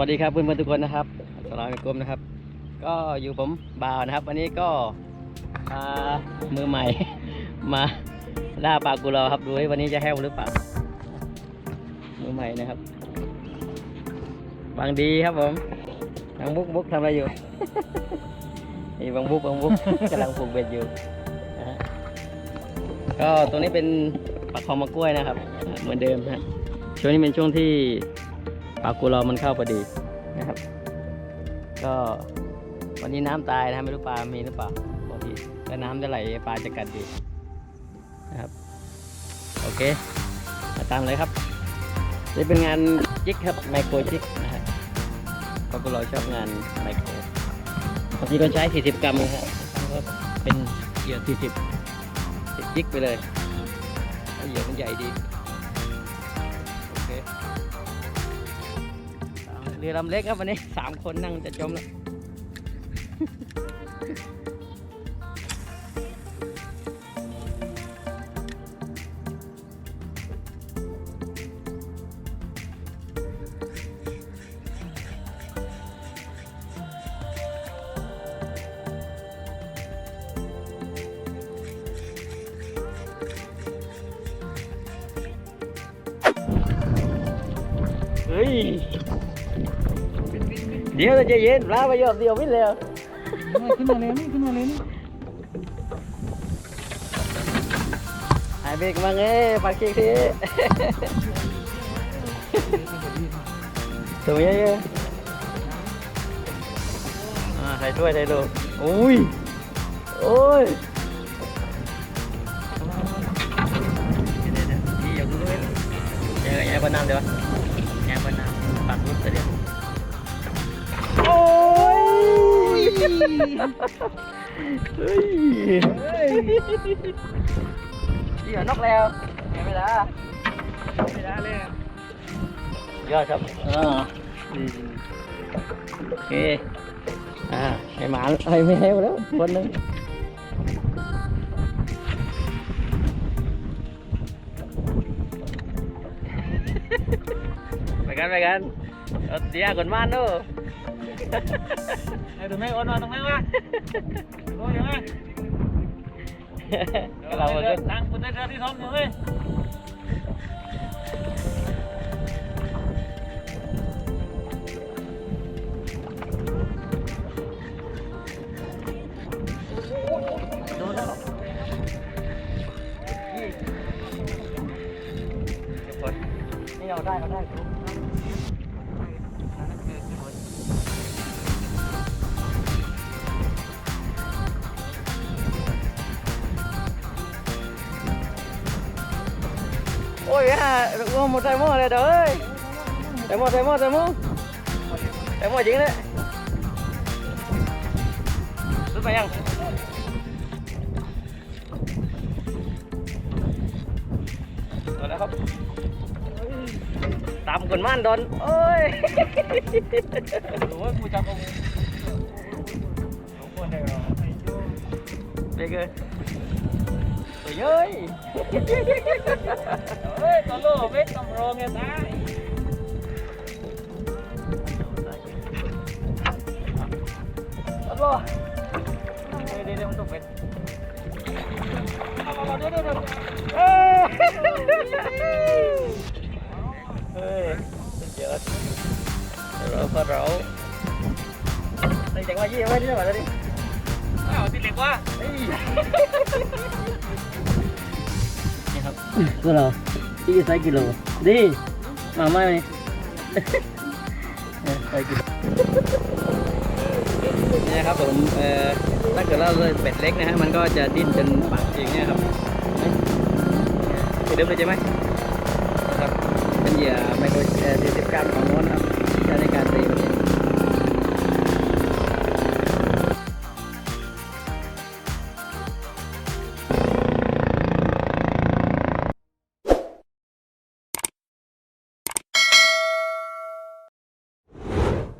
สวัสดีครับเพื่อนๆทุกคนนะครับสลามกลมนะครับ ก็อยู่ผมบ่าวนะครับ วันนี้ก็พามือใหม่ มาล่าปลากุเลาครับดูว่าวันนี้จะแห้วหรือเปล่ามือใหม่นะครับบางดีครับผมบางบุกบุกทำอะไรอยู่นี่บางบุกบางบุกกำลังปลูกเบ็ดอยู่นะฮะก็ตรงนี้เป็นปลาคองมะกล้วยนะครับอ่าเหมือนเดิมนะฮะช่วงนี้เป็นช่วงที่ ปลากุเลามันเข้าพอดีนะครับ ก็วันนี้น้ำตายนะไม่รู้ปลามีหรือเปล่าบางทีถ้าน้ำจะไหลปลาจะกัดดีนะครับ โอเคมาตามเลยครับนี่เป็นงานจิกครับไมโครจิกนะฮะเพรากเราชอบงานไมโครบางทีก็ใช้ 40 กรัมนะฮะก็เป็นเหยื่อ40ติดจิกไปเลยเพราะเหยื่อมันใหญ่ดีโอเค เรือลำเล็กครับวันนี้สามคนนั่งจะจมแล้วเฮ้ย เดี๋ยวจะเย็นปลาไปยอบเดียววิ่งเร็วขึ้นมาเลยนี่ขึ้นมาเลยนี่หายเบรกมาไงปากเช็คทีตัวเยอะๆอ่าใส่วยใส่ลูอุ้ยโอ้ยเดี๋ยวเดี๋ยวนี่อย่ารู้เลยแย่แย่บนน้ำเดี๋ยวแย่บนน้ำปากรุดซะเดี๋ยวโเฮ้ยเดี๋ยวนกแล้วไม่ได้ไม่ได้เลยยอดครับอ่าโอเคอ่าให้หมาให้ไม่ให้แล้วคนหนึ่งไปกันไปกันเอาเสียก่อนมานดูไอ้ตรงไหนอ่อนมาตรงไหนวย ตั้งคุณได้เรือที่ท้องอยู่เลยดูแล้วนี่เราได้เราได้โอ้ยฮะ mua một tay mua này đời ơi tay mua tay mua tay mua tay mua chuyện đấy rút vào ăn rồi đó không tạm còn man đòn ôi หรือว่ากูจะเอาผมควรได้หรอ đây cơ trời ơi nghe ta Alo Đi đi đi không tục vết chết rồi phá rổ đây chạy qua dưới em đi các bạn đi wow tin đẹp quá Hello, ini saya. ว่านี่ครับก็เราที่ไซกิโลดีมาไหมไปกินนี่นะครับผมเอ่อถ้าเกิดเราเลยเป็ดเล็กนะฮะมันก็จะดิ้นจนปากเองเนี่ยครับเห็นเดิมเลยใช่ไหม